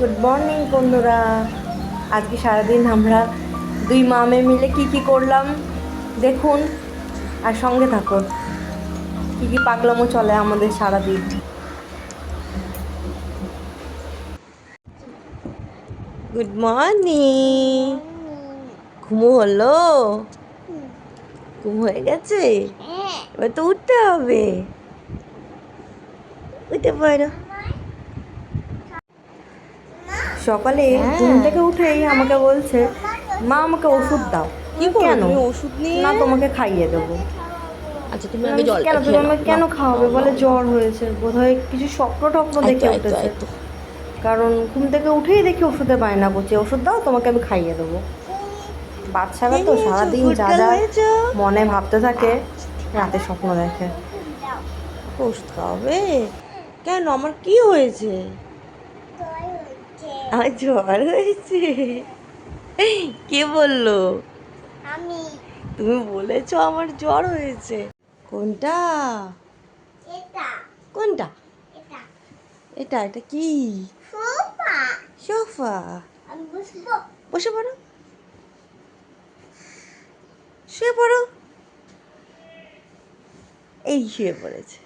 Good morning বন্ধুরা। আজকে সারাদিন আমরা দুই মামে মিলে কি কি করলাম দেখুন আর সঙ্গে থাকুন। কি কি পাগলামো চলে আমাদের সারাদিন। গুড মর্নিং ঘুমো হলো? ঘুম হয়ে গেছে? এবার তো উঠতে হবে। উঠতে পারো সকালে ঘুম থেকে উঠেই আমাকে বলছে মা আমাকে ওষুধ দাও। কি কেন? ওষুধ নিয়ে না তোমাকে খাইয়ে দেবো। আচ্ছা তুমি আগে জল কেন তুমি আমাকে কেন খাওয়াবে? বলে জ্বর হয়েছে বোধহয় কিছু স্বপ্ন টপ্ন দেখে উঠেছে। কারণ ঘুম থেকে উঠেই দেখি ওষুধে বায়না করছে ওষুধ দাও তোমাকে আমি খাইয়ে দেবো। বাচ্চারা তো সারাদিন যা যা। মনে ভাবতে থাকে রাতে স্বপ্ন দেখে। ওষুধ খাওয়াবে? কেন? আমার কি হয়েছে? আমার জ্বর হয়েছে। কে বলল? আমি। তুমি বলেছ আমার জ্বর হয়েছে। কোনটা? এটা। কোনটা? এটা। এটা এটা কি? সোফা। সোফা। আমি বসবো বসে পড়ো। শুয়ে পড়ো। এই শুয়ে পড়েছে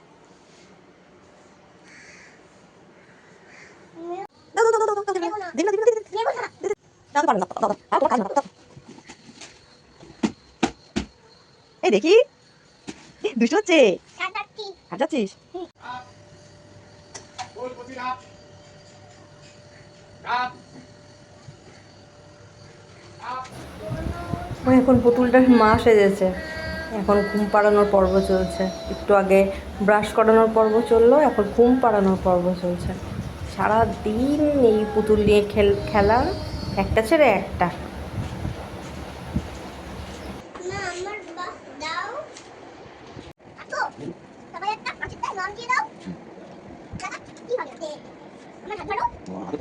দাও, দাও, দাও, দাও, দাও, দাও, দাও, দিন না, দিন না, দিন না, দিন না। নেব না দাও, দাও, দাও, দাও, দাও, দাও, আর তোমার কাজ না, দাও। দেখি হচ্ছে এখন পুতুলটার মা সেজেছে এখন ঘুম পাড়ানোর পর্ব চলছে একটু আগে ব্রাশ করানোর পর্ব চলল এখন ঘুম পাড়ানোর পর্ব চলছে সারা দিন এই পুতুল নিয়ে খেল খেলা একটা ছেড়ে একটা।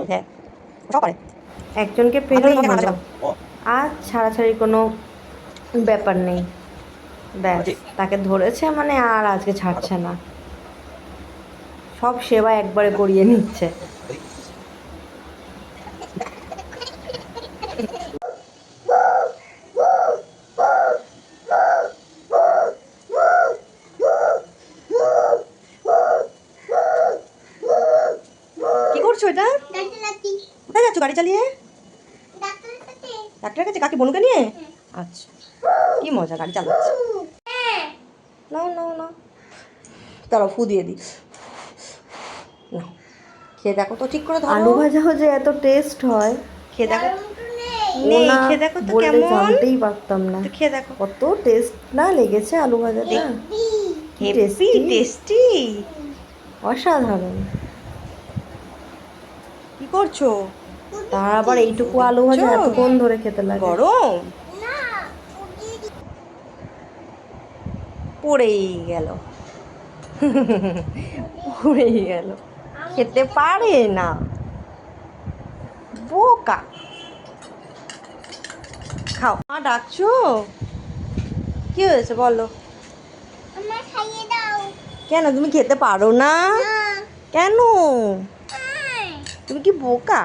হ্যাঁ একজনকে হলো আর ছাড়াছাড়ি কোনো ব্যাপার নেই। ব্যাস তাকে ধরেছে মানে আর আজকে ছাড়ছে না। সব সেবা একবারে করিয়ে নিচ্ছে কি করছ এটা ডাক্তার লাতি কোথায় যাচ্ছ গাড়ি চালিয়ে? ডাক্তারের কাছে? কাকে? বোনকে নিয়ে? আচ্ছা। কি মজা গাড়ি চালাচ্ছে। নাও নাও নাও। তারা ফু দিয়ে দিই। নাও। খেয়ে দেখো তো ঠিক করে ধরো। আলু ভাজাও যে এত টেস্ট হয়। খেয়ে দেখো। নেই খেয়ে দেখো তো বললে কেমন। জানতেই পারতাম না। খেয়ে দেখো। কত টেস্ট না লেগেছে আলু ভাজাটা। হেভি টেস্টি অসাধারণ। কি করছ? তার আবার এইটুকু আলু ভাজা? এতক্ষণ ধরে খেতে লাগে। গরম? পড়েই গেল। পড়েই গেল। খেতে পারে না। বোকা। খাও। মা ডাকছো? কি হয়েছে বলো? আমার খাইয়ে দাও কেন তুমি খেতে পারো না? না। কেন? তুমি কি বোকা?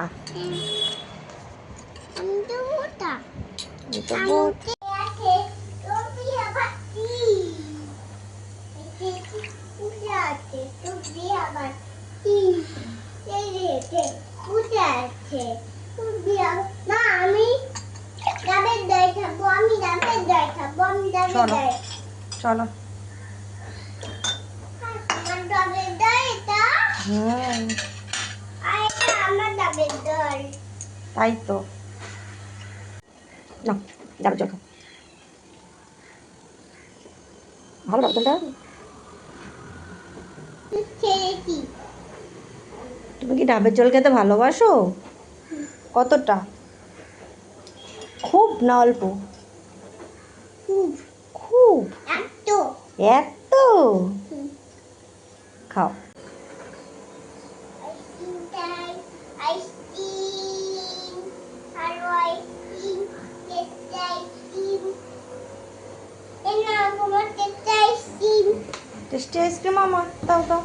চলো। চলো হুম আর এটা আমার ডাবের দই তাই তো। না যাবে জল খাও। ভালো ডাক্তারটা ছেড়েছি তুমি কি ডাবের জল খেতে ভালোবাসো? কতটা? খুব না অল্প? খুব। খুব? এত। এত? খাও। আইসক্রিম। টেস্টি আইসক্রিম আমার দাও দাও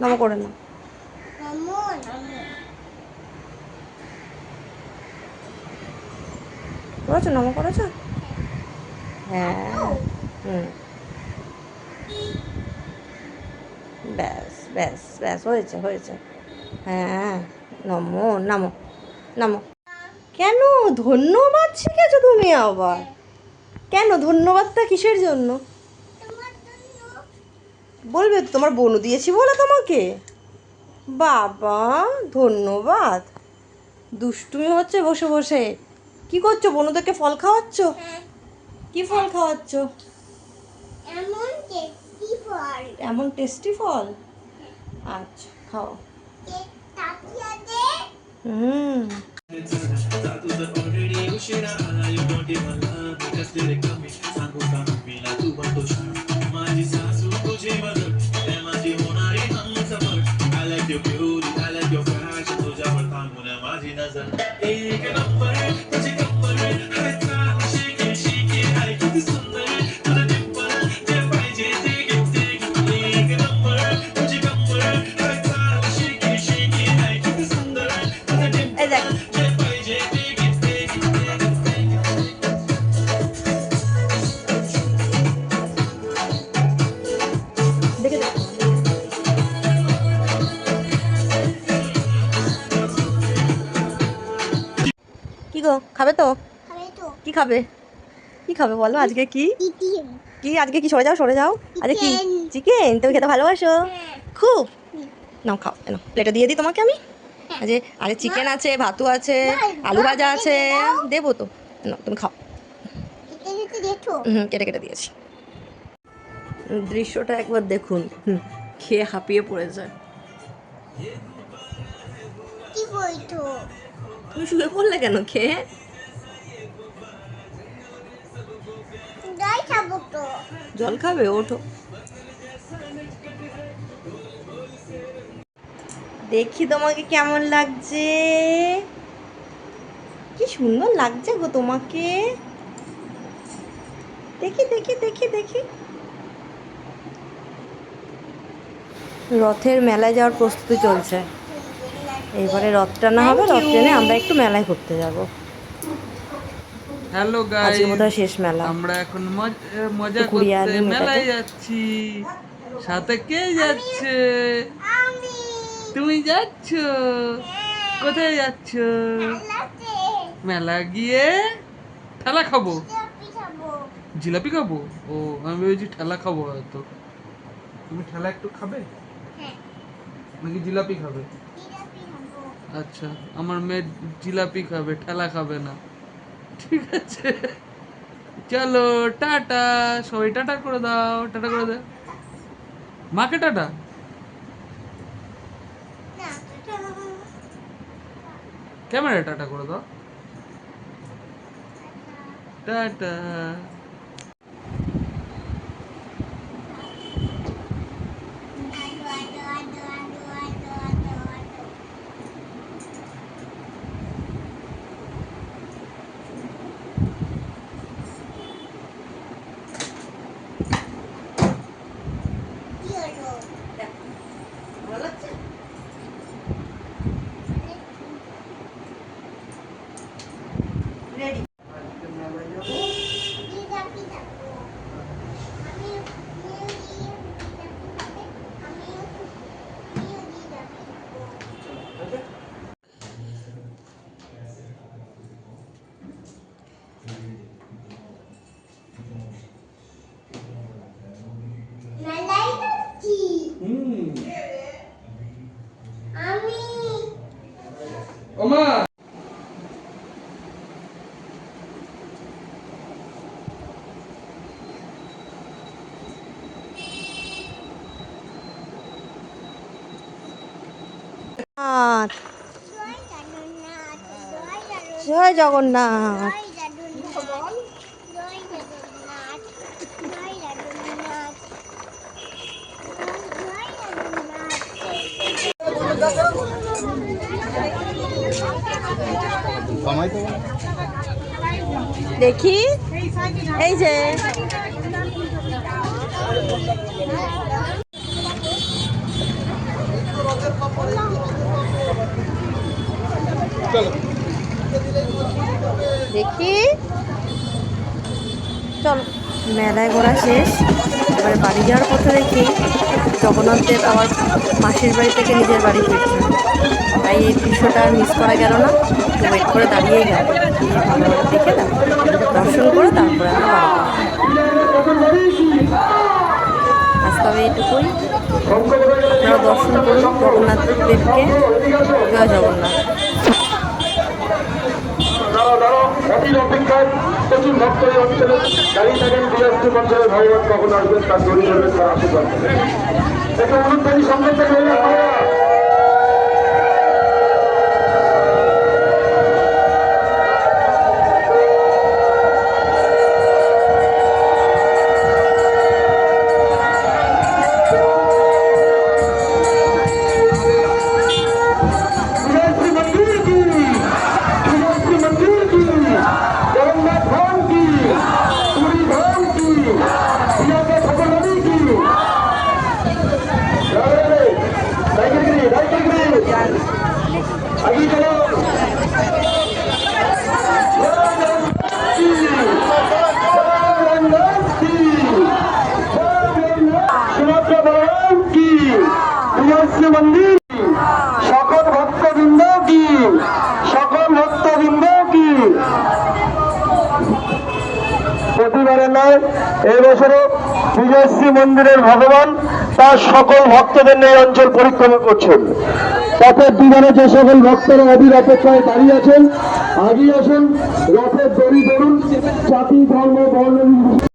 নামো করে না নমো নমো করেছ? নামো করেছ? হ্যাঁ। হুম। ব্যাস ব্যাস ব্যাস, হয়েছে হয়েছে। হ্যাঁ নমো, নামো নামো। কেন? ধন্যবাদ শিখেছো তুমি আবার। কেন? ধন্যবাদটা কিসের জন্য? বলবে তো, তোমার বনু দিয়েছি বলে তোমাকে? বাবা, ধন্যবাদ। দুষ্টুমি হচ্ছে বসে বসে। কি করছ? বনুদেরকে ফল খাওয়াচ্ছ? হ্যাঁ। কি ফল খাওয়াচ্ছ? এমন টেস্টি ফল। এমন টেস্টি ফল? আচ্ছা খাও। হুম। माझी খাবে? কি খাবে বলো? আজকে কি? কি আজকে কি? সরে যাও সরে যাও। আজকে কি? চিকেন তুমি খেতে ভালোবাসো? হ্যাঁ। খুব? নাও খাও নাও। প্লেটে দিয়ে দিই তোমাকে আমি? আজকে আরে চিকেন আছে ভাতু আছে আলু ভাজা আছে। দেবো তো। নাও তুমি খাও। হুম কেটে কেটে দিয়েছি। দৃশ্যটা একবার দেখুন। খেয়ে হাঁপিয়ে কি বইতো তুমি শুয়ে পড়লে কেন? খেয়ে? জল খাবে? ওঠো। দেখি তোমাকে কেমন লাগছে। কি সুন্দর লাগছে গো তোমাকে। দেখি দেখি দেখি দেখি। রথের মেলায় যাওয়ার প্রস্তুতি চলছে। এইবারে রথ টানা হবে রথ টেনে আমরা একটু মেলায় ঘুরতে যাব। হ্যালো গাইস আজকে বোধহয় শেষ মেলা। আমরা এখন মজা করতে মেলায় যাচ্ছি। সাথে কে যাচ্ছে? তুমি যাচ্ছ? কোথায় যাচ্ছ? মেলা গিয়ে ঠেলা খাব। জিলাপি খাব? ও আমি ভেবেছি ঠেলা খাব হয়তো। তুমি ঠেলা একটু খাবে? হ্যাঁ নাকি জিলাপি খাবে। আচ্ছা আমার মেয়ে জিলাপি খাবে ঠেলা খাবে না। ঠিক আছে। চলো, টাটা। সবাই টাটা করে দাও, টাটা করে দাও। মাকে টাটা। ক্যামেরা টাটা করে দাও। টাটা আদো আদো আদো আদো আদো আদো আদো কি হলো ভালো লাগছে রেডি জিলাপি খাব আমি আমিও জিলাপি খাবে আমিও আমিও জিলাপি খাব মেলায় যাচ্ছি আমি ওমা হাত জয় জগন্নাথ জয় জগন্নাথ জয় জগন্নাথ জয় জগন্নাথ জয় জগন্নাথ জয় জগন্নাথ। দেখি। এই যে দেখি চল মেলায় ঘোরা শেষ। এবারে বাড়ি যাওয়ার পথে দেখি জগন্নাথ দেব আবার মাসির বাড়ি থেকে নিজের বাড়ি ফিরছে। তাই এই দৃশ্যটা আর মিস করা গেল না। একটু ওয়েট করে দাঁড়িয়ে গেল। দেখে তারপর দর্শন করে তারপরে আজ তবে আপনারা দর্শন করুন জগন্নাথ দেবকে। জয় জগন্নাথ। দাঁড়াও অপেক্ষায় কখন আসবেন তার আশীর্বাদ। এটা অনুপ্রাণী অনুদানী এই বছরও বিজয়শ্রী মন্দিরের ভগবান তার সকল ভক্তদের নিয়ে অঞ্চল পরিক্রমা করছেন। রথের দিবারে যে সকল ভক্তরা অবির অপেক্ষায় দাঁড়িয়ে আছেন, আগিয়ে আসেন, রথের দড়ি ধরুন, জাতি, ধর্ম, বর্ণ